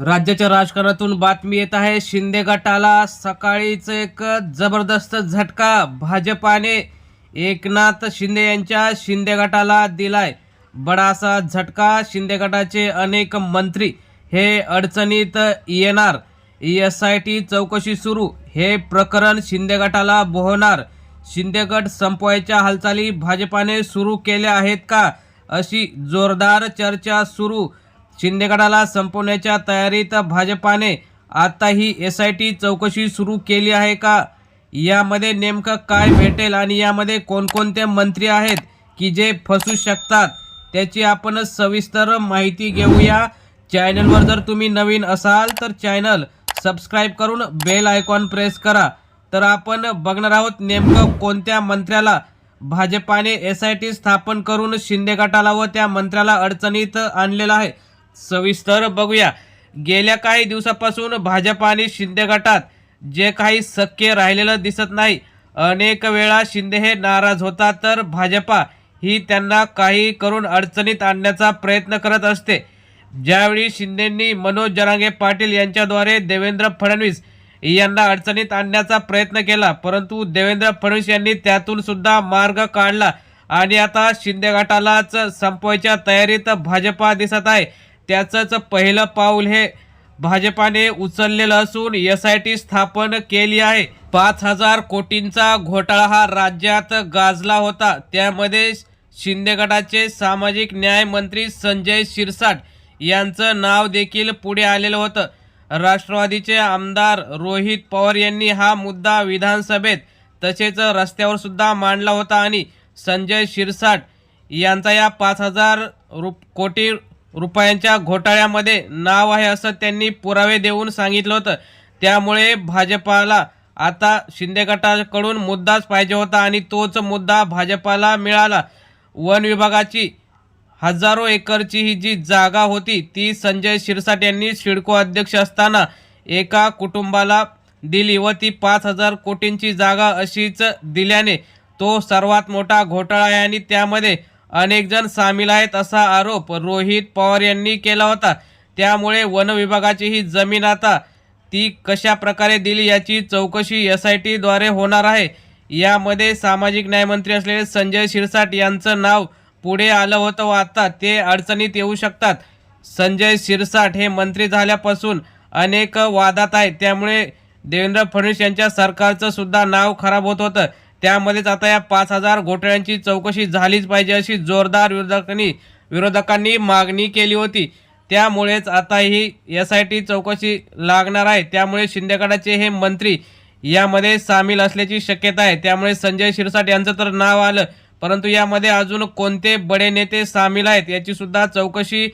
राज्याच्या राजकारणातून बातमी येत आहे शिंदे गटाला सकाळीच एक जबरदस्त झटका. भाजपाने एकनाथ शिंदे यांच्या शिंदे गटाला दिलाय. बडासा झटका शिंदे गटाचे अनेक मंत्री हे अडचणीत येणार. एस आय टी चौकशी सुरू हे प्रकरण शिंदे गटाला बोहणार. शिंदे गट संपवायच्या हालचाली भाजपाने सुरू केल्या आहेत का? अशी जोरदार चर्चा सुरू. शिंदे गटाला संपवण्याच्या तयारीत भाजपाने आता ही एस आय टी चौकशी सुरू केली आहे का? यामध्ये नेमकं काय भेटेल आणि यामध्ये कोणकोणते मंत्री आहेत की जे फसू शकतात त्याची आपण सविस्तर माहिती घेऊया. चॅनलवर जर तुम्ही नवीन असाल तर चॅनल सबस्क्राईब करून बेल आयकॉन प्रेस करा. तर आपण बघणार आहोत नेमकं कोणत्या मंत्र्याला भाजपाने एस आय टी स्थापन करून शिंदे गटाला व त्या मंत्र्याला अडचणीत आणलेला आहे. सविस्तर बघूया. गेल्या काही दिवसापासून भाजप आणि शिंदे गटात जे काही सख्य राहिलेलं दिसत नाही अनेक वेळा शिंदे हे नाराज होतात तर भाजपा ही त्यांना काही करून अडचणीत आणण्याचा प्रयत्न करत असते. ज्यावेळी शिंदेंनी मनोज जरांगे पाटील यांच्याद्वारे देवेंद्र फडणवीस यांना अडचणीत आणण्याचा प्रयत्न केला परंतु देवेंद्र फडणवीस यांनी त्यातून सुद्धा मार्ग काढला. आणि आता शिंदे गटालाच संपवायच्या तयारीत भाजपा दिसत आहे. त्याचंच पहिलं पाऊल हे भाजपाने उचललेलं असून एस आय टी स्थापन केली आहे. पाच हजार कोटींचा घोटाळा हा राज्यात गाजला होता. त्यामध्ये शिंदे गटाचे सामाजिक न्याय मंत्री संजय शिरसाट यांचं नाव देखील पुढे आलेलं होतं. राष्ट्रवादीचे आमदार रोहित पवार यांनी हा मुद्दा विधानसभेत तसेच रस्त्यावर सुद्धा मांडला होता आणि संजय शिरसाट यांचा या पाच हजार रुप कोटी रुपयांच्या घोटाळ्यामध्ये नाव आहे असं त्यांनी पुरावे देऊन सांगितलं होतं. त्यामुळे भाजपाला आता शिंदे गटाकडून मुद्दाच पाहिजे होता आणि तोच मुद्दा भाजपाला मिळाला. वन विभागाची हजारो एकरची ही जी जागा होती ती संजय शिरसाट यांनी सिडको अध्यक्ष असताना एका कुटुंबाला दिली व ती पाच हजार कोटींची जागा अशीच दिल्याने तो सर्वात मोठा घोटाळा आहे आणि त्यामध्ये अनेक जण सामील आहेत असा आरोप रोहित पवार यांनी केला होता. त्यामुळे वन विभागाची ही जमीन आता ती कशा प्रकारे दिली याची चौकशी एस आय टीद्वारे होणार आहे. यामध्ये सामाजिक न्यायमंत्री असलेले संजय शिरसाट यांचं नाव पुढे आलं होतं व आता ते अडचणीत येऊ शकतात. संजय शिरसाट हे मंत्री झाल्यापासून अनेक वादात आहेत. त्यामुळे देवेंद्र फडणवीस यांच्या सरकारचं सुद्धा नाव खराब होत होतं. त्यामध्येच आता या पाच हजार घोटाळ्यांची चौकशी झालीच पाहिजे अशी जोरदार विरोधकांनी विरोधकांनी मागणी केली होती. त्यामुळेच आता ही एस आय टी चौकशी लागणार आहे. त्यामुळे शिंदेगडाचे हे मंत्री यामध्ये सामील असल्याची शक्यता आहे. त्यामुळे संजय शिरसाट यांचं तर नाव आलं. परंतु यामध्ये अजून कोणते बडे नेते सामील आहेत याची सुद्धा चौकशी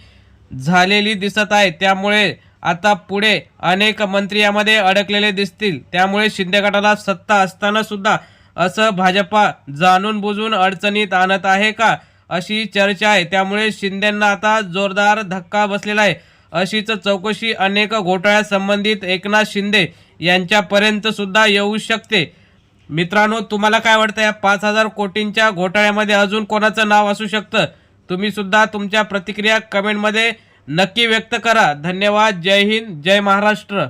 झालेली दिसत आहे. त्यामुळे आता पुढे अनेक मंत्री यामध्ये अडकलेले दिसतील. त्यामुळे शिंदे गटाला सत्ता असताना सुद्धा असं भाजपा जाणून बुजून अडचणीत आणत आहे का? अशी चर्चा आहे. त्यामुळे शिंदेंना आता जोरदार धक्का बसलेला आहे. अशीच चौकशी अनेक घोटाळ्या संबंधित एकनाथ शिंदे यांच्यापर्यंत सुद्धा येऊ शकते. मित्रांनो तुम्हाला काय वाटतं? या पाच हजार कोटींच्या घोटाळ्यामध्ये अजून कोणाचं नाव असू शकतं? तुम्ही सुद्धा तुमच्या प्रतिक्रिया कमेंटमध्ये नक्की व्यक्त करा. धन्यवाद. जय हिंद. जय महाराष्ट्र.